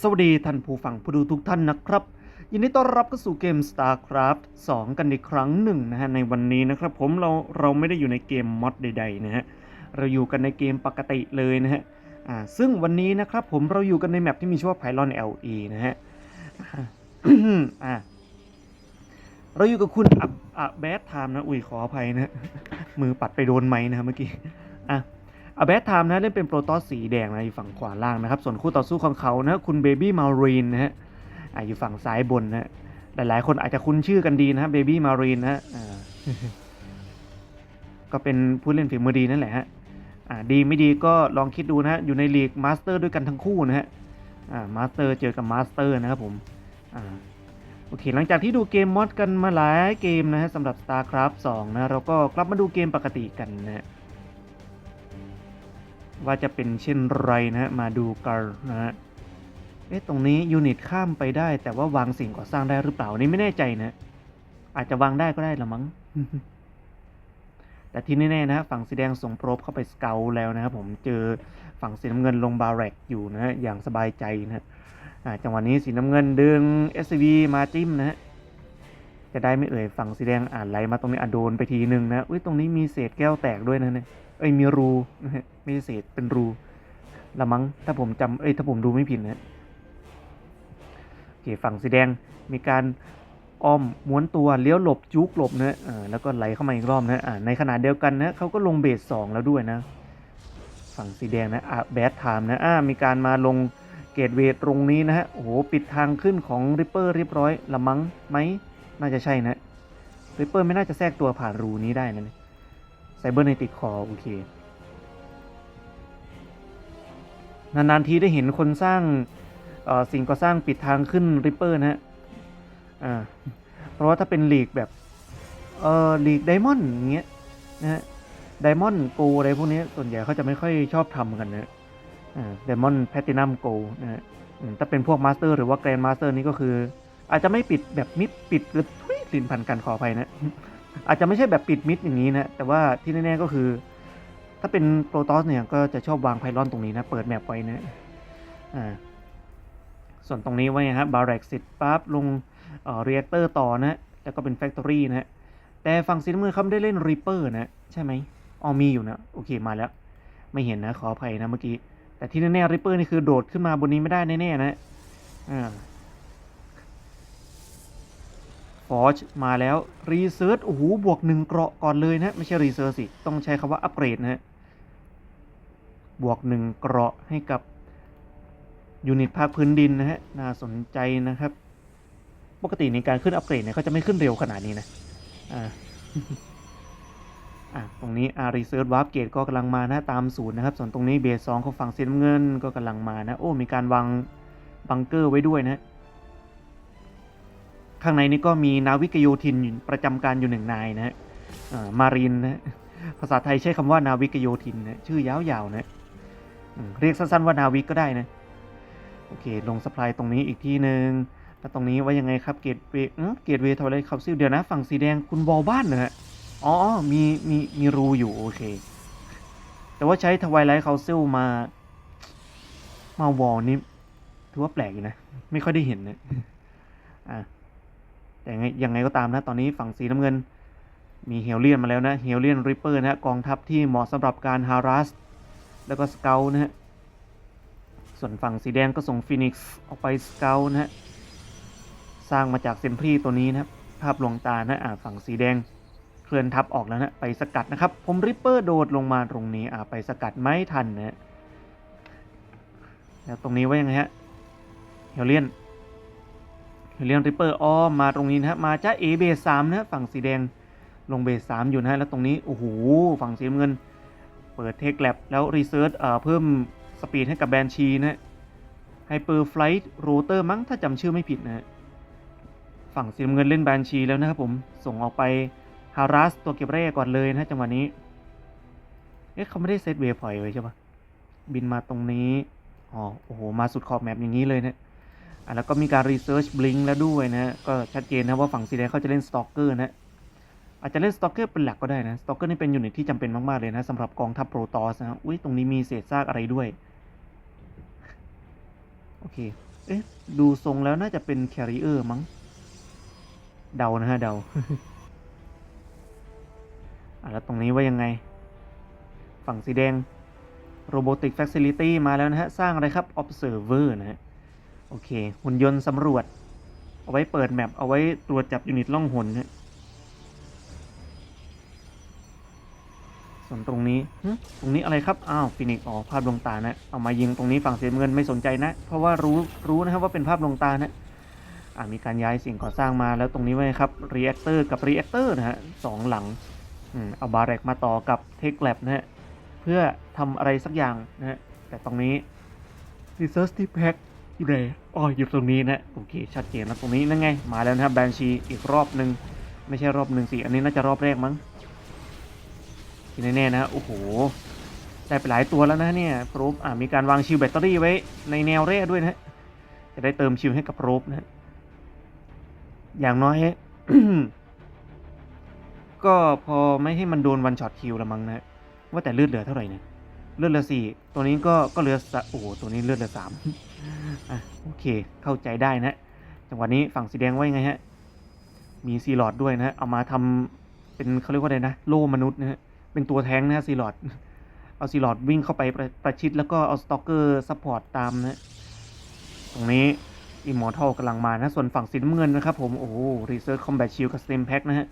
สวัสดีท่านผู้ฟังผู้ดูทุกท่านนะครับ ยินดีต้อนรับเข้าสู่เกม StarCraft 2 กันอีกครั้งหนึ่งนะฮะในวันนี้นะครับผมเราเราไม่ได้อยู่ในเกมมอดใดๆนะฮะเราอยู่กันในเกมปกติเลยนะฮะอ่าซึ่งวันนี้นะครับผมเราอยู่กันในแมปที่มีชื่อว่า Pylon LE นะฮะอ่าเราอยู่กับคุณอับอะแบดไทม์นะ อุ้ยขออภัยนะมือปัดไปโดนไม้นะฮะเมื่อกี้อะ อาเบสไทม์นะเล่นเป็นโปรตอสสีแดงนะอยู่ฝั่งขวาล่างนะครับ ส่วนคู่ต่อสู้ของเขานะคุณเบบี้มารีนนะฮะอ่าอยู่ฝั่งซ้ายบนนะฮะหลายๆ คนอาจจะคุ้นชื่อกันดีนะฮะเบบี้มารีนนะฮะอ่าก็เป็นผู้เล่นฝีมือดีนั่นแหละฮะอ่าดีไม่ดีก็ลองคิดดูนะฮะอยู่ในลีกมาสเตอร์ด้วยกันทั้งคู่นะฮะอ่ามาสเตอร์เจอกับมาสเตอร์นะครับผมอ่าโอเค หลังจากที่ดูเกมมอดกันมาหลายเกมนะฮะสำหรับ StarCraft 2นะเราก็กลับมาดูเกมปกติกันนะฮะ ว่าจะเป็นเช่นไรนะฮะมาดูกันนะฮะเอ๊ะตรงนี้ยูนิตข้ามไปได้ แต่ว่าวางสิ่งก่อสร้างได้หรือเปล่านี่ไม่แน่ใจนะ อาจจะวางได้ก็ได้ละมั้ง แต่ที่แน่ๆนะฮะฝั่งสีแดงส่งโปรบเข้าไปสเกลแล้วนะครับผมเจอฝั่งสีน้ำเงินลงบาแรกอยู่นะฮะอย่างสบายใจนะฮะจังหวะนี้สีน้ำเงินดึง SCV มาจิ้มนะฮะจะได้ไม่เอ่ยฝั่งสีแดงอ่านไหลมาตรงนี้อะโดนไปทีหนึ่งนะอุ้ยตรงนี้มีเศษแก้วแตกด้วยนะเนี่ย เอ้ยมีรูนะฮะไม่ใช่เศษเป็นรูละมั้งถ้าผมจำเอ้ยถ้าผมดูไม่ผิดนะโอเคฝั่งสีแดงมีการอ้อมม้วนตัวเลี้ยวหลบจุกหลบนะอ่าแล้วก็ไหลเข้ามาอีกรอบนะอ่าในขณะเดียวกันนะเขาก็ลงเบสสองแล้วด้วยนะ ฝั่งสีแดงนะอะแบดไทม์นะอ่ามีการมาลงเกตเวทตรงนี้นะฮะโอ้โหปิดทางขึ้นของริปเปอร์เรียบร้อยละมั้งไหมน่าจะใช่นะริปเปอร์ไม่น่าจะแทรกตัวผ่านรูนี้ได้นะ เนี่ยไซเบอร์ในติดคอโอเค นานๆทีได้เห็นคนสร้างสิ่งก่อสร้างปิดทางขึ้นริปเปอร์นะฮะเพราะว่าถ้าเป็นหลีกแบบเอ่อลีกไดมอนด์อย่างเงี้ยนะฮะไดมอนด์โกอะไรพวกนี้ส่วนใหญ่เขาจะไม่ค่อยชอบทำกันนะอ่าไดมอนด์แพตินัมโกนะฮะถ้าเป็นพวกมาสเตอร์หรือว่าแกรนมาสเตอร์นี่ก็คือ อาจจะไม่ปิดแบบมิดปิดหรือทุยลินพันกันขออภัยนะ อาจจะไม่ใช่แบบปิดมิดอย่างนี้นะ แต่ว่าที่แน่ๆก็คือ ถ้าเป็นโปรตอสเนี่ยก็จะชอบวางไพลอนตรงนี้นะ เปิดแมปไว้นะอ่าส่วนตรงนี้ไว้นะฮะบาร์เร็กสิทปั๊บลงเอ่อเรีแอคเตอร์ต่อนะ แล้วก็เป็นแฟคทอรี่นะฮะแต่ฝั่งซีนเงินเขาไม่ได้เล่นรีเปอร์นะ ใช่ไหมอ๋อมีอยู่นะ โอเคมาแล้ว ไม่เห็นนะ ขออภัยนะเมื่อกี้ แต่ที่แน่ๆริปเปอร์นี่คือโดดขึ้นมาบนนี้ไม่ได้แน่ๆนะอ่า ฟอร์จมาแล้วรีเซิร์ชโอ้โหบวกหนึ่งเกราะก่อนเลยนะ ไม่ใช่รีเซิร์ชสิ ต้องใช้คำว่าอัปเกรดนะฮะ บวกหนึ่งเกราะให้กับยูนิตภาคพื้นดินนะฮะ น่าสนใจนะครับ ปกติในการขึ้นอัปเกรดเนี่ยเขาจะไม่ขึ้นเร็วขนาดนี้นะ อ่าอะตรงนี้อารีเซิร์ชวาร์ปเกตก็กำลังมานะตามศูนย์นะครับ ส่วนตรงนี้เบสสองของฝั่งสีน้ำเงินก็กำลังมานะ โอ้ มีการวางบังเกอร์ไว้ด้วยนะ ข้างในนี้ก็มีนาวิกโยธินประจำการอยู่หนึ่งนายนะฮะมารินนะภาษาไทยใช้คำว่านาวิกโยธินนะชื่อยาวๆนะเรียกสั้นๆว่านาวิกก็ได้นะโอเค ลงสปายตรงนี้อีกที่หนึ่งแล้วตรงนี้ว่ายังไงครับเกตเวเกตเวทาวเลยครับซิลเดี๋ยวนะ ฝั่งสีแดงคุณบอลบ้านนะฮะอ๋ออ๋อ มีมีมีรูอยู่โอเค แต่ว่าใช้ทวายไลท์เคาซิลมา มาวอลนี่ถือว่าแปลกอยู่นะ ไม่ค่อยได้เห็นนะอะ แต่ไงยังไงก็ตามนะตอนนี้ฝั่งสีน้ำเงิน มีเฮลเลียนมาแล้วนะเฮลเลียนริปเปอร์นะกองทัพที่เหมาะสำหรับการฮารัสแล้วก็สเกลนะฮะส่วนฝั่งสีแดงก็ส่งฟินิกซ์ออกไปสเกลนะฮะสร้างมาจากเซมพรีตัวนี้นะครับภาพลวงตานะอ่าฝั่งสีแดงเคลื่อนทัพออกแล้วนะไปสกัดนะครับ ผมริปเปอร์โดดลงมาตรงนี้อ่าไปสกัดไม่ทันนะฮะแล้วตรงนี้ว่ายังไงฮะเฮลเลียน เรียนริปเปอร์อ้อมาตรงนี้นะฮะมาจ้าเอเบสสามนะฝั่งสีแดงลงเบสสามอยู่นะฮะแล้วตรงนี้ โอ้โห ฝั่งสีเงิน เปิดเทคแลบแล้วรีเซิร์ชเอ่อเพิ่มสปีดให้กับแบนชีนะฮะไฮเปอร์ไฟล์โรเตอร์มั้งถ้าจำชื่อไม่ผิดนะฮะฝั่งสีเงินเล่นแบนชีแล้วนะครับผมส่งออกไปฮารัสตัวเก็บแร่ก่อนเลยนะจังหวะนี้ เอ๊ะเขาไม่ได้เซตเวย์พอยไว้ใช่ปะบินมาตรงนี้ อ๋อ โอ้โห มาสุดขอบแมปอย่างนี้เลยนะอะ แล้วก็มีการรีเสิร์ชบลิงแล้วด้วยนะก็ชัดเจนนะว่าฝั่งสีแดงเขาจะเล่นสตอกเกอร์นะอาจจะเล่นสตอกเกอร์เป็นหลักก็ได้นะสตอกเกอร์นี่เป็นยูนิตที่จำเป็นมาก ๆ เลยนะสำหรับกองทัพโปรตอสนะอุ้ยตรงนี้มีเศษซากอะไรด้วย โอเค เอ๊ะ ดูทรงแล้วน่าจะเป็นแคริเออร์มั้ง เดานะฮะ เดาอะแล้วตรงนี้ว่ายังไง ฝั่งสีแดง Robotic Facility มาแล้วนะฮะ สร้างอะไรครับ Observer นะฮะ โอเค หุ่นยนต์สำรวจ เอาไว้เปิดแมปเอาไว้ตรวจจับยูนิตล่องหนนะฮะส่วนตรงนี้ ตรงนี้อะไรครับ อ้าวฟินิกอ๋อ ภาพดวงตานะ เอามายิงตรงนี้ฝั่งเสียเงินไม่สนใจนะ เพราะว่ารู้ รู้นะครับว่าเป็นภาพดวงตานะ อ่ามีการย้ายสิ่งก่อสร้างมาแล้วตรงนี้ไว้ครับ รีแอคเตอร์กับรีแอคเตอร์นะฮะสองหลัง อืม เอาบาร์เรกมาต่อกับเทคแลบนะฮะ เพื่อทำอะไรสักอย่างนะฮะ แต่ตรงนี้ Research t Pack อยู่ไหนอ๋ออยู่ตรงนี้นะโอเค ชัดเจนแล้วตรงนี้นั่นไง มาแล้วนะครับแบนชีอีกรอบหนึ่งไม่ใช่รอบหนึ่งสิ อันนี้น่าจะรอบแรกมั้งที่แน่ๆนะ โอ้โห ได้ไปหลายตัวแล้วนะเนี่ยโรบอ่ามีการวางชิลแบตเตอรี่ไว้ในแนวเร่ด้วยนะ จะได้เติมชิลให้กับโรบนะ อย่างน้อย ก็พอไม่ให้มันโดนวันช็อตคิวละมั้งนะ ว่าแต่เลือดเหลือเท่าไหร่เนี่ยเลือดเหลือสี่ตัวนี้ก็ก็เหลือโอ้โหตัวนี้เลือดเหลือสาม อะโอเคเข้าใจได้นะจังหวะนี้ฝั่งสีแดงว่ายังไงฮะ มีซีลอดด้วยนะฮะเอามาทำเป็นเขาเรียกว่าอะไรนะ โล่มนุษย์นะฮะเป็นตัวแท้งนะฮะซีลอดเอาซีลอดวิ่งเข้าไปประประชิดแล้วก็เอาสตอกเกอร์ซัพพอร์ตตามนะฮะตรงนี้อิมมอร์ทัลกำลังมานะ ส่วนฝั่งสีน้ำเงินนะครับผม โอ้โหรีเซิร์ชคอมแบทชิลกับสเตมแพ็กนะฮะ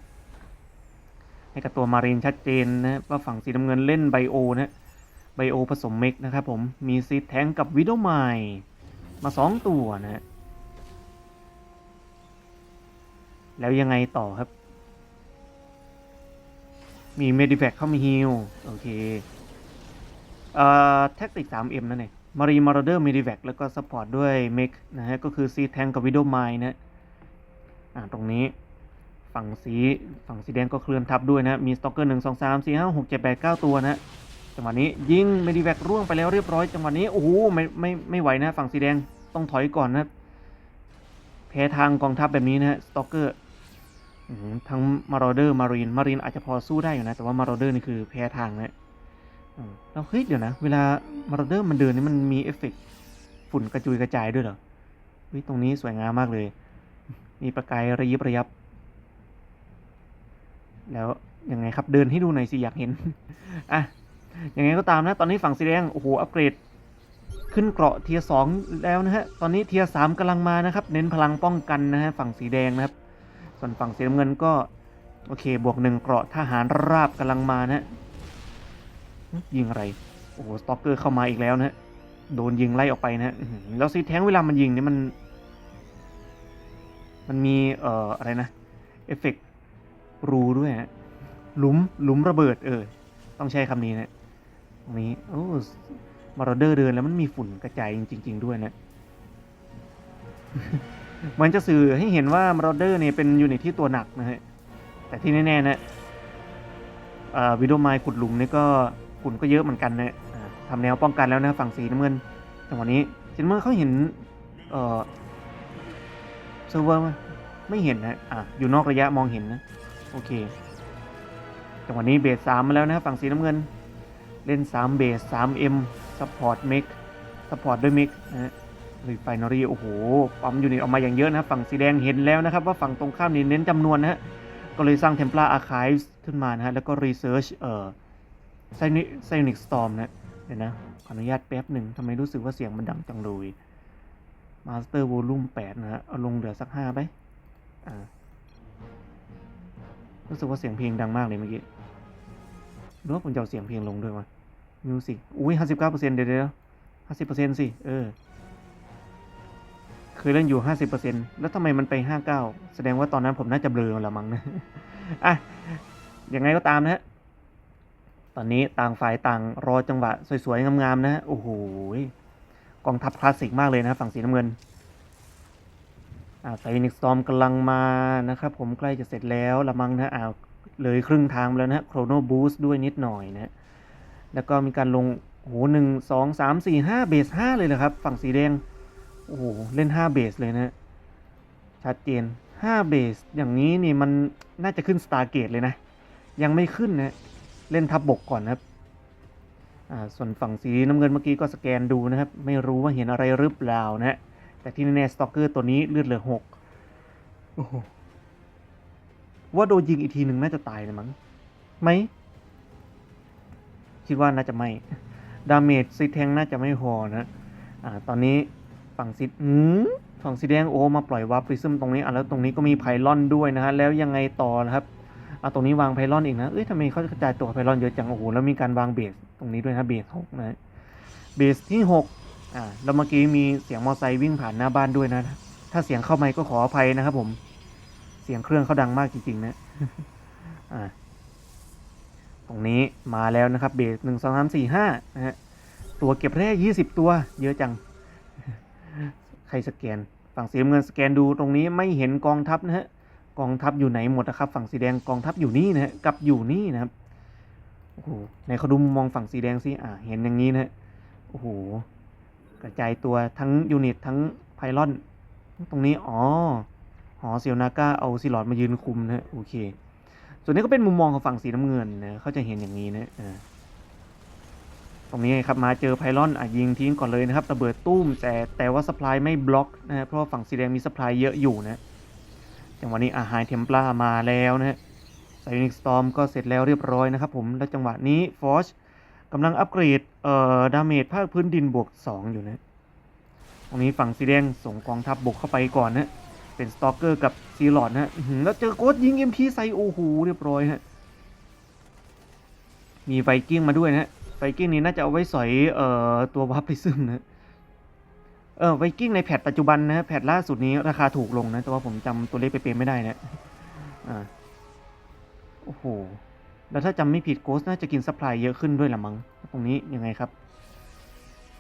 ให้กับตัวมารีนชัดเจนนะว่าฝั่งสีน้ำเงินเล่นไบโอนะฮะไบโอผสมเมกนะครับผม มีซีแทงกับวิดโอไม มาสองตัวนะฮะแล้วยังไงต่อครับ มีเมดิแฟกเข้ามาฮิลโอเค เอ่อ แท็กติก 3M นั่นเองมารีมาร์เดอร์เมดิแฟกแล้วก็ซัพพอร์ตด้วยเมกนะฮะ ก็คือซีแทงกับวิดโอไมนะฮะอ่า ตรงนี้ฝั่งสีฝั่งสีแดงก็เคลื่อนทับด้วยนะ มีสต็อกเกอร์หนึ่งสองสามสี่ห้าหกเจ็ดแปดเก้าตัวนะ จังหวะนี้ยิงเมดิแวกร่วงไปแล้วเรียบร้อยจังหวะนี้โอ้โหไม่ไม่ไม่ไหวนะฝั่งสีแดงต้องถอยก่อนนะแพ้ทางกองทัพแบบนี้นะฮะสต็อกเกอร์ทั้งมารอเดอร์มารีนมารีนอาจจะพอสู้ได้อยู่นะ แต่ว่ามารอเดอร์นี่คือแพ้ทางนะอืมแล้วเฮ้ยเดี๋ยวนะ เวลามารอเดอร์มันเดินนี่มันมีเอฟเฟกต์ฝุ่นกระจุยกระจายด้วยเหรอเฮ้ยตรงนี้สวยงามมากเลย มีประกายระยิบระยับ แล้วยังไงครับเดินให้ดูหน่อยสิอยากเห็นอะ อยังไงก็ตามนะตอนนี้ฝั่งสีแดงโอ้โหอัปเกรดขึ้นเกราะเทียสองแล้วนะฮะตอนนี้เทียสามกำลังมานะครับเน้นพลังป้องกันนะฮะฝั่งสีแดงนะครับ ส่วนฝั่งสีน้ำเงินก็โอเคบวกหนึ่งเกราะทหารราบกำลังมานะฮะยิงอะไรโอ้โหสต็อกเกอร์เข้ามาอีกแล้วนะฮะโดนยิงไล่ออกไปนะฮะแล้วซีแทงเวลามันยิงเนี่ยมัน มันมีเอ่ออะไรนะเอฟเฟกตรูด้วยฮะหลุมหลุมระเบิดเออต้องใช้คำนี้นะ นี้โอ้มารอเดอร์เดินแล้วมันมีฝุ่นกระจายจริง ๆ ด้วยนะมันจะสื่อให้เห็นว่ามารอเดอร์เนี่ยเป็นยูนิตที่ตัวหนักนะฮะ แต่ที่แน่ๆนะวิดโอไมล์ขุดหลุมนี่ก็ฝุ่นก็เยอะเหมือนกันนะอ่าทำแนวป้องกันแล้วนะฝั่งสีน้ำเงินจังหวะนี้สีน้ำเงินเขาเห็นเออเซิร์ฟเวอร์ไหมไม่เห็นนะอะอยู่นอกระยะมองเห็นนะ โอเคจังหวะนี้เบสสามมาแล้วนะฝั่งสีน้ำเงิน เล่นสามเบสสามเอ็มซัพพอร์ตเมกซัพพอร์ตด้วยเมกนะฮะรีไฟนอรี่โอ้โห ปั๊มยูนิตออกมาอย่างเยอะนะฝั่งสีแดงเห็นแล้วนะครับ ว่าฝั่งตรงข้ามนี่เน้นจำนวนนะฮะ ก็เลยสร้างเทม p ล a r อาร์ค v ส์ขึ้นมานะฮะ แล้วก็รีเสิร์ชเอ่อไซนิไซนิกสตอร์มนะเดี๋ยวนะ ขออนุญาตแป๊บหนึ่งทำไมรู้สึกว่าเสียงมันดังจังเลยมาสเตอร์วอลลุ่มแปดนะฮะ เอาลงเหลือสักห้าไปอ่ารู้สึกว่าเสียงเพลงดังมากเลยเมื่อกี้หรือว่าผมจะเอาเสียงเพลงลงด้วยวะ มิวสิกอุ้ยห้าสิบเก้าเปอร์เซ็นต์เดี๋ยวเดี๋ยวห้าสิบเปอร์เซ็นต์สิ เออเคยเล่นอยู่ห้าสิบเปอร์เซ็นต์แล้วทำไมมันไปห้าเก้าแสดงว่าตอนนั้นผมน่าจะเบลอละมั้งนะ อะ ยังไงก็ตามนะฮะ ตอนนี้ต่างฝ่ายต่างรอจังหวะ สวยๆ งามๆ นะฮะ โอ้โห กองทัพคลาสสิกมากเลยนะฝั่งสีน้ำเงิน อ่าไฟนิกสตอมกำลังมานะครับผมใกล้จะเสร็จแล้วละมั้งนะอ่าเลยครึ่งทางแล้วนะโครโนบูสด้วยนิดหน่อยนะ แล้วก็มีการลงโอ้โหหนึ่งสองสามสี่ห้าเบสห้าเลยเหรอครับ ฝั่งสีแดง โอ้โห เล่นห้าเบสเลยนะชัดเจนห้าเบสอย่างนี้นี่มันน่าจะขึ้นสตาร์เกตเลยนะ ยังไม่ขึ้นนะ เล่นทับบกก่อนนะครับอ่าส่วนฝั่งสีน้ำเงินเมื่อกี้ก็สแกนดูนะครับ ไม่รู้ว่าเห็นอะไรหรือเปล่านะฮะแต่ที่แน่ๆสตอกเกอร์ตัวนี้เลือดเหลือหกโอ้โหว่าโดนยิงอีกทีหนึ่งน่าจะตายเลยมั้งไหม คิดว่าน่าจะไม่ ดาเมจซีแทงน่าจะไม่พอนะอ่าตอนนี้ฝั่งซีอืมฝั่งสีแดงโอ้มาปล่อยวาร์ปริซึมตรงนี้อะแล้วตรงนี้ก็มีไพลอนด้วยนะฮะแล้วยังไงต่อนะครับอะตรงนี้วางไพลอนอีกนะเอ้ยทำไมเขากระจายตัวไพลอนเยอะจังโอ้โหแล้วมีการวางเบสตรงนี้ด้วยนะเบสหกนะเบสที่หกอ่าแล้วเมื่อกี้มีเสียงมอเตอร์ไซค์วิ่งผ่านหน้าบ้านด้วยนะ ถ้าเสียงเข้าไม่ก็ขออภัยนะครับผม เสียงเครื่องเขาดังมากจริงๆนะอ่า ตรงนี้มาแล้วนะครับเบสหนึ่งสองสามสี่ห้านะฮะตัวเก็บแร่ยี่สิบตัว เยอะจัง ใครสแกน ฝั่งสีเงินสแกนดูตรงนี้ไม่เห็นกองทัพนะฮะกองทัพอยู่ไหนหมดนะครับ ฝั่งสีแดงกองทัพอยู่นี่นะฮะกับอยู่นี่นะครับโอ้โหในเขาดูมุมมองฝั่งสีแดงสิอ่าเห็นอย่างนี้นะฮะโอ้โหกระจายตัวทั้งยูนิตทั้งไพลอน ตรงนี้อ๋อหอเซียวนาก้าเอาซิลอดมายืนคุมนะฮะโอเค ส่วนนี้ก็เป็นมุมมองของฝั่งสีน้ำเงินนะเขาจะเห็นอย่างนี้นะอ่าตรงนี้ครับมาเจอไพลอนอะยิงทิ้งก่อนเลยนะครับระเบิดตุ้มแต่แต่ว่าสปายไม่บล็อกนะฮะเพราะว่าฝั่งสีแดงมีสปายเยอะอยู่นะจังหวะนี้อาหารเทมปลามาแล้วนะฮะไซนิกสตอมก็เสร็จแล้วเรียบร้อยนะครับผมแล้วจังหวะนี้ฟอชกำลังอัปเกรดเอ่อดาเมจภาคพื้นดินบวก 2 อยู่นะตรงนี้ฝั่งสีแดงส่งกองทัพบุกเข้าไปก่อนนะ เป็นสตอกเกอร์กับซีลอดนะฮะแล้วเจอโกดยิงเอ็มพีใส่โอ้โหเรียบร้อยฮะ มีไวกิ้งมาด้วยนะฮะ ไวกิ้งนี้น่าจะเอาไว้สอยเอ่อตัววาร์ปริซึมนะเออไวกิ้งในแพทปัจจุบันนะฮะแพทล่าสุดนี้ราคาถูกลงนะ แต่ว่าผมจำตัวเลขไปเปรไม่ได้นะอ่าโอ้โห แล้วถ้าจำไม่ผิดโกสน่าจะกินซัพพลายเยอะขึ้นด้วยละมั้ง ตรงนี้ยังไงครับ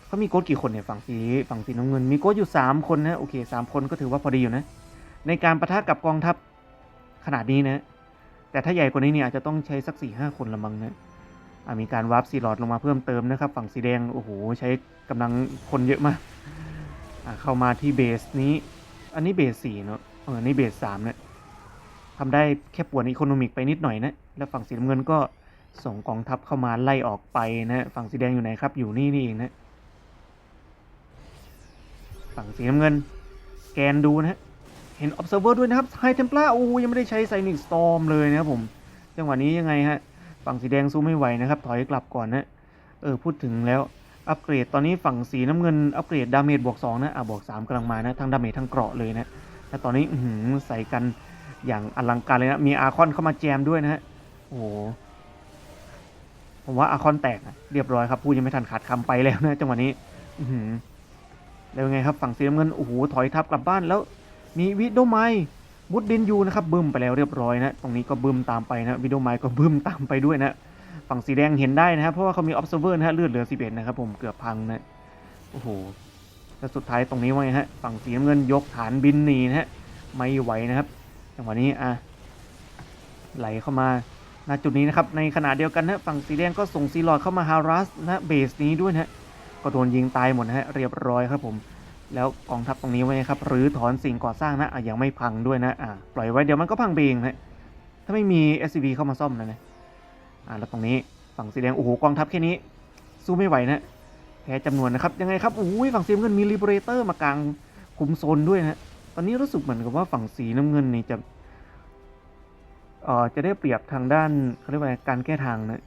เขามีโกสกี่คนเนี่ยฝั่งสีฝั่งสีน้ำเงิน มีโกสอยู่สามคนนะ โอเคสามคนก็ถือว่าพอดีอยู่นะ ในการประทะกับกองทัพขนาดนี้นะ แต่ถ้าใหญ่กว่านี้เนี่ยอาจจะต้องใช้สักสี่ห้าคนละมั้งนะมีการวาร์ปซีลอดลงมาเพิ่มเติมนะครับ ฝั่งสีแดง โอ้โห ใช้กำลังคนเยอะมาก เข้ามาที่เบสนี้ อันนี้เบสสี่เนาะเออนี่เบสสามเนี่ยทำได้แค่ป่วนอีโคโนมิกไปนิดหน่อยนะ แล้วฝั่งสีน้ำเงินก็ส่งกองทัพเข้ามาไล่ออกไปนะฝั่งสีแดงอยู่ไหนครับ อยู่นี่นี่เองนะ ฝั่งสีน้ำเงิน แกนดูนะ เห็น observer ด้วยนะครับ High Templar โอ้ยังไม่ได้ใช้ Cynic Storm เลยนะครับผม จังหวะนี้ยังไงฮะ ฝั่งสีแดงสู้ไม่ไหวนะครับ ถอยกลับก่อนนะ เออ พูดถึงแล้ว อัปเกรดตอนนี้ฝั่งสีน้ำเงิน อัปเกรดดาเมจบวก2นะ อะบวก3กำลังมานะ ทั้งดาเมจทั้งเกราะเลยนะ แต่ตอนนี้ใส่กันอย่างอลังการเลยนะ มีอาคอนเข้ามาแจมด้วยนะฮะ โอ้โหผมว่าอาคอนแตกนะเรียบร้อยครับพูดยังไม่ทันขาดคำไปแล้วนะจังหวะนี้ อืแล้วไงครับฝั่งสีน้ำเงิน โอ้โห ถอยทับกลับบ้านแล้ว มีวิดโดไมมุดดินยูนะครับบึ้มไปแล้วเรียบร้อยนะตรงนี้ก็บึ้มตามไปนะวิดโดไมก็บึ้มตามไปด้วยนะฝั่งสีแดงเห็นได้นะครับเพราะว่าเขามี observer นะฮะเลือดเหลือ11นะครับผมเกือบพังนะโอ้โหแล้วสุดท้ายตรงนี้ว่าไงฮะฝั่งสีน้ำเงินยกฐานบินหนีนะฮะไม่ไหวนะครับจังหวะนี้อะไหลเข้ามาณจุดนี้นะครับในขณะเดียวกันนะฝั่งสีแดงก็ส่งซีลอดเข้ามาฮารัสนะเบสนี้ด้วยนะฮะก็โดนยิงตายหมดนะฮะเรียบร้อยครับผม แล้วกองทัพตรงนี้ไว้ครับหรือถอนสิ่งก่อสร้างนะอะยังไม่พังด้วยนะอะปล่อยไว้เดี๋ยวมันก็พังไปเองนะถ้าไม่มี SCV เข้ามาซ่อมนะนะอะแล้วตรงนี้ฝั่งสีแดงโอ้โหกองทัพแค่นี้สู้ไม่ไหวนะแพ้จำนวนนะครับยังไงครับโอ้ยฝั่งสีน้ำเงินมีลิเบเรเตอร์มากลางคุมโซนด้วยนะตอนนี้รู้สึกเหมือนกับว่าฝั่งสีน้ำเงินนี่จะเอ่อจะได้เปรียบทางด้านเขาเรียกว่าการแก้ทางนะ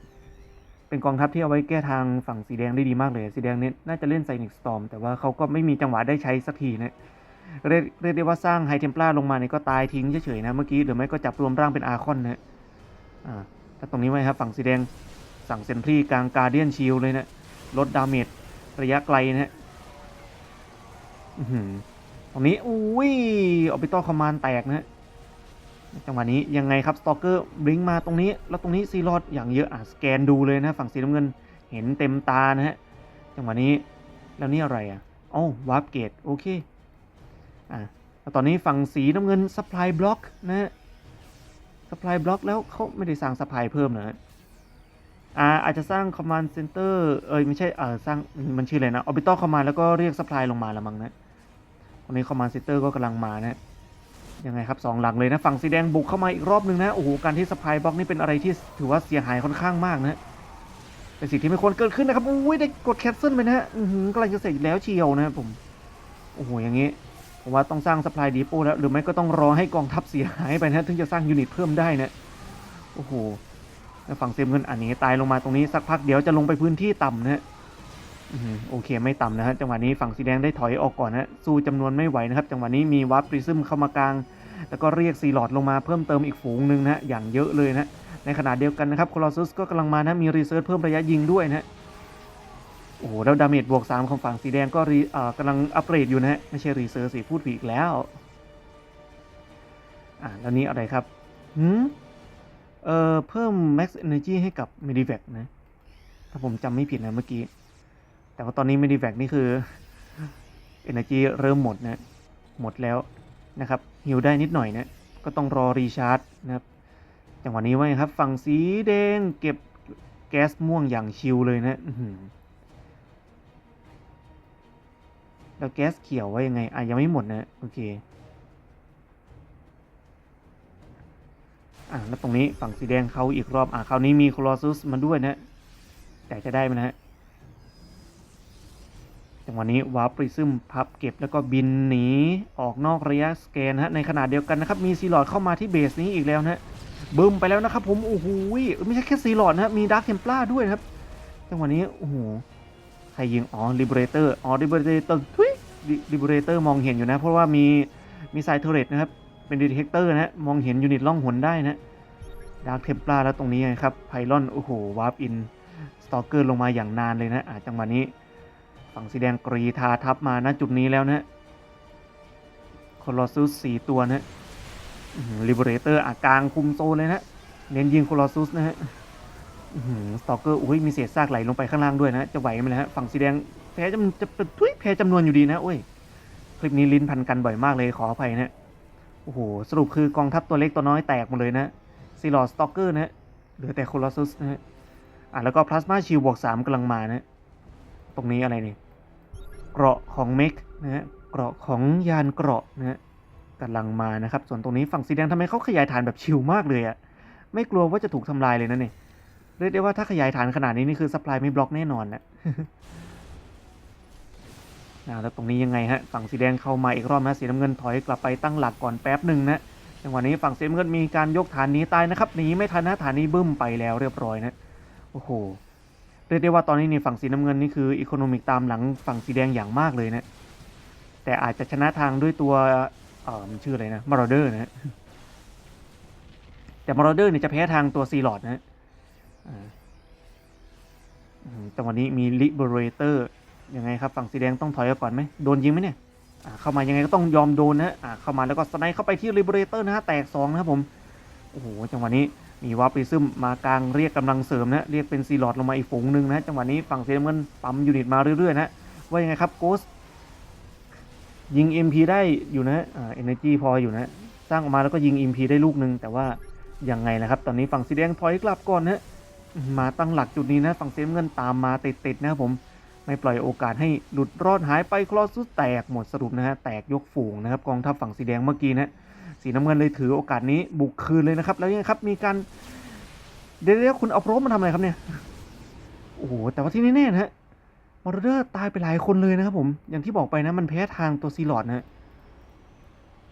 เป็นกองทัพที่เอาไว้แก้ทางฝั่งสีแดงได้ดีมากเลย สีแดงเนี่ยน่าจะเล่นไซนิกสตอมแต่ว่าเขาก็ไม่มีจังหวะได้ใช้สักทีนะเรียกเรียกได้ว่าสร้างไฮเทมปลาลงมาเนี่ยก็ตายทิ้งเฉยๆนะเมื่อกี้หรือไม่ก็จับรวมร่างเป็นอาคอนนะอ่าถ้าตรงนี้ไว้ครับฝั่งสีแดงสั่งเซนทรีกลางการเดียนชิลเลยนะลดดาเมจระยะไกลนะฮะตรงนี้อุ้ยออบิทอลคอมมานแตกนะฮะ จังหวะนี้ยังไงครับสตอกเกอร์บลิงมาตรงนี้ แล้วตรงนี้ซีรอดอย่างเยอะอะสแกนดูเลยนะฝั่งสีน้ำเงินเห็นเต็มตานะฮะจังหวะนี้แล้วนี่อะไรอะอ๋อวาร์ปเกตโอเคอะแล้วตอนนี้ฝั่งสีน้ำเงินสปายบล็อกนะฮะสปายบล็อกแล้วเขาไม่ได้สร้างสปายเพิ่มนะฮะอ่าอาจจะสร้างคอมมานด์เซ็นเตอร์เอ้ยไม่ใช่เออสร้างมันชื่ออะไรนะออร์บิทอลคอมมานด์แล้วก็เรียกสปายลงมาละมั้งนะตรงนี้คอมมานด์เซ็นเตอร์ก็กำลังมานะ ยังไงครับสองหลังเลยนะฝั่งสีแดงบุกเข้ามาอีกรอบหนึ่งนะโอ้โหการที่สปายบล็อกนี่เป็นอะไรที่ถือว่าเสียหายค่อนข้างมากนะเป็นสิ่งที่ไม่ควรเกิดขึ้นนะครับอุ้ยได้กดแคปเซิลไปนะฮะอื้อหือกำลังจะเสร็จแล้วเชียวนะครับผมโอ้โหอย่างงี้ผมว่าต้องสร้างสปายดีโปแล้วหรือไม่ก็ต้องรอให้กองทัพเสียหายไปนะถึงจะสร้างยูนิตเพิ่มได้นะโอ้โหฝั่งเซมเงินอันนี้ตายลงมาตรงนี้สักพักเดี๋ยวจะลงไปพื้นที่ต่ำนะฮะ โอเคไม่ต่ำนะฮะจังหวะนี้ฝั่งสีแดงได้ถอยออกก่อนนะสู้จำนวนไม่ไหวนะครับ จังหวะนี้มีวาร์ปริซึมเข้ามากลาง แล้วก็เรียกซีหลอดลงมาเพิ่มเติมอีกฝูงหนึ่งนะฮะอย่างเยอะเลยนะในขณะเดียวกันนะครับโคลอซุสก็กำลังมานะมีรีเซิร์ชเพิ่มระยะยิงด้วยนะโอ้โหแล้วดาเมจบวก 3 ของฝั่งสีแดงก็รีอ่ากำลังอัปเกรดอยู่นะฮะไม่ใช่รีเซิร์ชสิพูดผิดอีกแล้วอ่าแล้วนี้อะไรครับหืมเอ่อเพิ่ม max energy ให้กับ medivac นะ ถ้าผมจำไม่ผิดนะเมื่อกี้ แต่ว่าตอนนี้ medivac นี่คือ energy เริ่มหมดนะ หมดแล้วนะครับฮิวได้นิดหน่อยนะ ก็ต้องรอรีชาร์จนะครับ จังหวะนี้ว่าไงครับ ฝั่งสีแดงเก็บแก๊สม่วงอย่างชิลเลยนะแล้วแก๊สเขียวว่ายังไง อะ ยังไม่หมดนะ โอเค อะ แล้วตรงนี้ฝั่งสีแดงเขาอีกรอบ อะ คราวนี้มีโคลอซุสมาด้วยนะ แต่จะได้ไหมนะฮะ จังหวะนี้วาร์ปปริซึมพับเก็บแล้วก็บินหนีออกนอกระยะสแกนนะฮะในขณะเดียวกันนะครับมีซีลอดเข้ามาที่เบสนี้อีกแล้วนะฮะบึ้มไปแล้วนะครับผมโอ้โหไม่ใช่แค่ซีลอดนะฮะมีดาร์คเทมปลาด้วยนะครับจังหวะนี้โอ้โหใครยิงอ๋อลิเบเรเตอร์อ๋อลิเบเรเตอร์ทุยลิเบเรเตอร์มองเห็นอยู่นะ เพราะว่ามีมีไซเทอร์เรตนะครับเป็นดีเทคเตอร์นะฮะมองเห็นยูนิตล่องหนได้นะดาร์คเทมปลาแล้วตรงนี้นะครับไพลอนโอ้โหวาร์ปอินสตอกเกอร์ลงมาอย่างนานเลยนะจังหวะนี้ ฝั่งสีแดงกรีธาทับมาณจุดนี้แล้วนะคอลอซุสสี่ตัวนะลิเบเรเตอร์อากลางคุมโซนเลยนะเน้นยิงคอลอซุสนะฮะสตอกเกอร์อุ้ยมีเศษซากไหลลงไปข้างล่างด้วยนะ จะไหวไหมนะฮะฝั่งสีแดงแพ้จะจะเป็นทุยแพ้จำนวนอยู่ดีนะโอ้ย คลิปนี้ลิ้นพันกันบ่อยมากเลยขออภัยนะโอ้โห สรุปคือกองทัพตัวเล็กตัวน้อยแตกหมดเลยนะซีลอสตอกเกอร์นะฮะเหลือแต่โคลอซุสนะฮะอะแล้วก็พลาสมาชิลบวกสามกำลังมานะ ตรงนี้อะไรเนี่ย เกราะของเมกนะฮะเกราะของยานเกราะนะฮะกำลังมานะครับ ส่วนตรงนี้ฝั่งสีแดงทำไมเขาขยายฐานแบบชิลมากเลยอะไม่กลัวว่าจะถูกทำลายเลยนะเนี่ยเรียกได้ว่าถ้าขยายฐานขนาดนี้นี่คือสปายไม่บล็อกแน่นอนนะอ่าแล้วตรงนี้ยังไงฮะฝั่งสีแดงเข้ามาอีกรอบนะสีน้ำเงินถอยกลับไปตั้งหลักก่อนแป๊บหนึ่งนะจังหวะนี้ฝั่งสีน้ำเงินมีการยกฐานหนี้ตายนะครับหนีไม่ทันนะฐานนี้บึ้มไปแล้วเรียบร้อยนะโอ้โห เรียกได้ว่าตอนนี้ในฝั่งสีน้ำเงินนี่คืออีโคโนมิกตามหลังฝั่งสีแดงอย่างมากเลยนะ แต่อาจจะชนะทางด้วยตัวเอ่อมันชื่ออะไรนะมารอเดอร์นะแต่มารอเดอร์เนี่ยจะแพ้ทางตัวซีลอดนะฮะอ่าอืมจังหวะนี้มีลิเบเรเตอร์ยังไงครับฝั่งสีแดงต้องถอยก่อนไหมโดนยิงไหมเนี่ยเข้ามายังไงก็ต้องยอมโดนนะเข้ามาแล้วก็สไนด์เข้าไปที่ลิเบเรเตอร์นะฮะแตกสองนะครับผมโอ้โหจังหวะนี้ มีวาปิซึมมากลางเรียกกำลังเสริมนะเรียกเป็นซีลอดลงมาอีกฝูงหนึ่งนะจังหวะนี้ฝั่งสีน้ำเงินปั๊มยูนิตมาเรื่อยๆนะว่ายังไงครับโกสยิง MP ได้อยู่นะอ่า energy พออยู่นะสร้างออกมาแล้วก็ยิง MP ได้ลูกหนึ่งแต่ว่ายังไงนะครับ ตอนนี้ฝั่งสีแดงถอยกลับก่อนนะมาตั้งหลักจุดนี้นะฝั่งสีน้ำเงินตามมาติดๆนะครับผมไม่ปล่อยโอกาสให้หลุดรอดหายไปคลอสุดแตกหมดสรุปนะฮะแตกยกฝูงนะครับกองทัพฝั่งสีแดงเมื่อกี้นะ สีน้ำเงินเลยถือโอกาสนี้บุกคืนเลยนะครับ แล้วยังไงครับมีการเดี๋ยวคุณเอาโปรมาทำอะไรครับเนี่ย โอ้โห แต่ว่าที่แน่ๆนะฮะมอร์เดอร์ตายไปหลายคนเลยนะครับผม อย่างที่บอกไปนะ มันแพ้ทางตัวซีลอดนะฮะ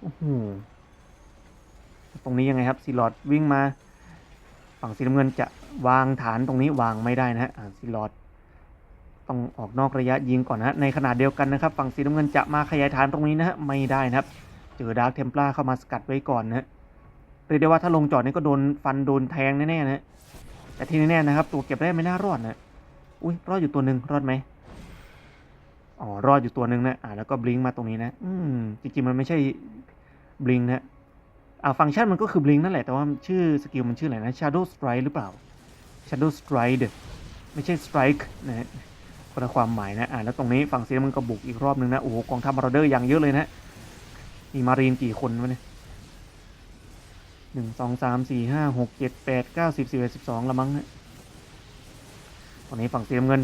โอ้โหตรงนี้ยังไงครับซีลอดวิ่งมา ฝั่งสีน้ำเงินจะวางฐานตรงนี้วางไม่ได้นะฮะซีลอดต้องออกนอกระยะยิงก่อนนะฮะในขณะเดียวกันนะครับ ฝั่งสีน้ำเงินจะมาขยายฐานตรงนี้นะฮะไม่ได้นะครับ เจอดาร์คเทมปลาเข้ามาสกัดไว้ก่อนนะเรียกได้ว่าถ้าลงจอดนี่ก็โดนฟันโดนแทงแน่ๆนะแต่ที่แน่ๆนะครับ ตัวเก็บได้ไม่น่ารอดนะอุ้ยรอดอยู่ตัวหนึ่งรอดไหมอ๋อรอดอยู่ตัวหนึ่งนะอ่าแล้วก็บลิงมาตรงนี้นะ อืมจริงๆมันไม่ใช่บลิงนะอ่าฟังก์ชันมันก็คือบลิงนั่นแหละแต่ว่าชื่อสกิลมันชื่ออะไรนะ Shadow Strike หรือเปล่า Shadow Strike ไม่ใช่ Strike นะฮะคนละความหมายนะอ่าแล้วตรงนี้ฝั่งเซียมันก็บุกอีกรอบหนึ่งนะโอ้โหกองทัพมาราเดอร์อย่างเยอะเลยนะ มีมารีนกี่คนวะเนี่ยหนึ่งสองสามสี่ห้าหกเจ็ดแปดเก้าสิบสิบเอ็ดสิบสองละมั้งฮะตอนนี้ฝั่งสีน้ำเงิน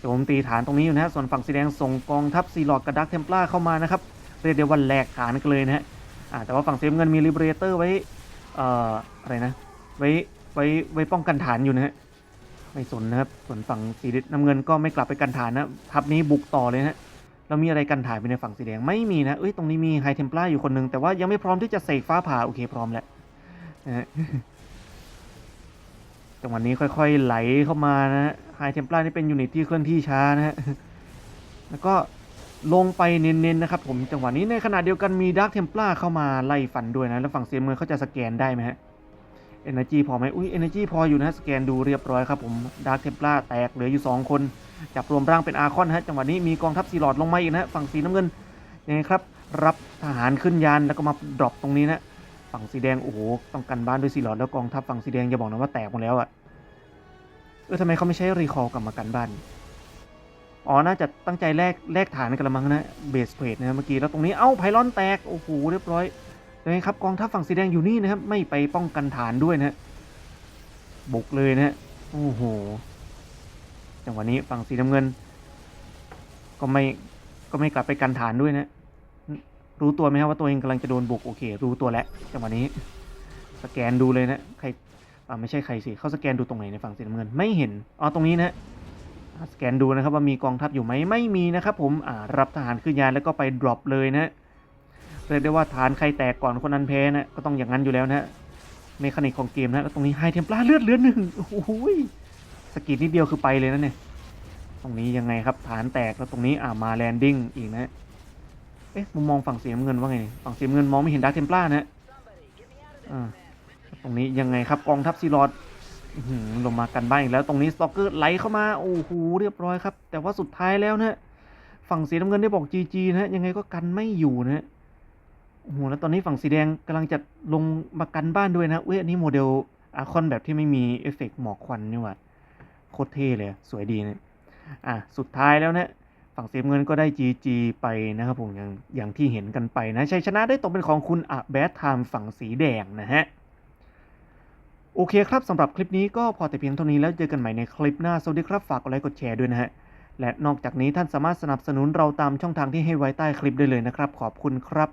โจมตีฐานตรงนี้อยู่นะฮะส่วนฝั่งสีแดงส่งกองทัพซีลอดกับดักเทมปลาเข้ามานะครับเรียกได้ว่าแหลกฐานกันเลยนะฮะแต่ว่าฝั่งสีน้ำเงินมีลิเบเรเตอร์ไว้เอ่ออะไรนะ ไว้ไว้ไว้ป้องกันฐานอยู่นะฮะไม่สนนะครับส่วนฝั่งสีน้ำเงินก็ไม่กลับไปกันฐานนะทัพนี้บุกต่อเลยนะฮะ แล้วมีอะไรกันถ่ายไปในฝั่งสีแดงไม่มีนะเอ้ยตรงนี้มีไฮเทมปลาอยู่คนนึงแต่ว่ายังไม่พร้อมที่จะเสกฟ้าผ่าโอเคพร้อมแล้วนะจังหวะนี้ค่อยๆไหลเข้ามานะฮะไฮเทมปลานี่เป็นยูนิตที่เคลื่อนที่ช้านะฮะแล้วก็ลงไปเน้นๆนะครับผมจังหวะนี้ในขณะเดียวกันมีดาร์ t เทม p ล a เข้ามาไล่ฟันด้วยนะแล้วฝั่งเซียมเมืองเขาจะสแกนได้ไหมฮะ เอเนจีพอไหมอุ้ยเอเนจีพออยู่นะสแกนดูเรียบร้อยครับผมดาร์ t เทม p ล a แตกเหลืออยู่ 2 คน จับรวมร่างเป็นอาร์คอนฮะจังหวะนี้มีกองทัพซีลอดลงมาอีกนะฮะฝั่งสีน้ำเงินยังไงครับ รับทหารขึ้นยานแล้วก็มาดรอปตรงนี้นะฝั่งสีแดงโอ้โหต้องกันบ้านด้วยซีลอดแล้วกองทัพฝั่งสีแดงอย่าบอกนะว่าแตกหมดแล้วอะเออทำไมเขาไม่ใช้รีคอลกลับมากันบ้านอ๋อ น่าจะตั้งใจแลกแลกฐานกันละมั้งนะ เบสเพลทนะเมื่อกี้ แล้วตรงนี้ เอ้า ไพลอนแตก โอ้โห เรียบร้อย ยังไงครับกองทัพฝั่งสีแดงอยู่นี่นะครับ ไม่ไปป้องกันฐานด้วยนะฮะบุกเลยนะฮะโอ้โหจังหวะนี้ฝั่งสีน้ำเงิน ก็ไม่ก็ไม่กลับไปกันฐานด้วยนะรู้ตัวไหมครับว่าตัวเองกำลังจะโดนบุกโอเค รู้ตัวแล้วจังหวะนี้ สแกนดูเลยนะใครไม่ใช่ใครสิเขาสแกนดูตรงไหนในฝั่งสีน้ำเงินไม่เห็นอ๋อตรงนี้นะสแกนดูนะครับว่ามีกองทัพอยู่ไหมไม่มีนะครับ ผมรับทหารขึ้นยานแล้วก็ไปดรอปเลยนะ เรียกได้ว่าฐานใครแตกก่อนคนนั้นแพ้นะก็ต้องอย่างนั้นอยู่แล้วนะเมคานิกของเกมนะแล้วตรงนี้ไฮเทมปลาเลือดเลือดหนึ่งโอ้โหสกีดนิดเดียวคือไปเลยนะเนี่ยตรงนี้ยังไงครับฐานแตกแล้วตรงนี้อ่ามาแลนดิ้งอีกนะเอ๊ะมุมมองฝั่งสีน้ำเงินว่าไงฝั่งสีน้ำเงินมองไม่เห็นดาร์เทมปลานะอ่าตรงนี้ยังไงครับกองทัพซีรอดหือลงมากันบ้านอีกแล้วตรงนี้สตอกเกอร์ไหลเข้ามาโอ้โหเรียบร้อยครับ แต่ว่าสุดท้ายแล้วนะฝั่งสีน้ำเงินได้บอก GG นะฮะยังไงก็กันไม่อยู่นะฮะ โอ้โหแล้วตอนนี้ฝั่งสีแดงกำลังจะลงมากันบ้านด้วยนะเว้ยอันนี้โมเดลอาคอนแบบที่ไม่มีเอฟเฟกต์หมอกควันนี่หว่าโคตรเท่เลยสวยดีเนะอะสุดท้ายแล้วนะฝั่งสีน้ำเงินก็ได้ GG ไปนะครับผมอย่างอย่างที่เห็นกันไปนะชัยชนะได้ตกเป็นของคุณอะแบทไทม์ฝั่งสีแดงนะฮะโอเคครับสำหรับคลิปนี้ก็พอแต่เพียงเท่านี้แล้วเจอกันใหม่ในคลิปหน้า สวัสดีครับ ฝากกดไลค์กดแชร์ด้วยนะฮะ และนอกจากนี้ท่านสามารถสนับสนุนเราตามช่องทางที่ให้ไว้ใต้คลิปได้เลยนะครับ ขอบคุณครับ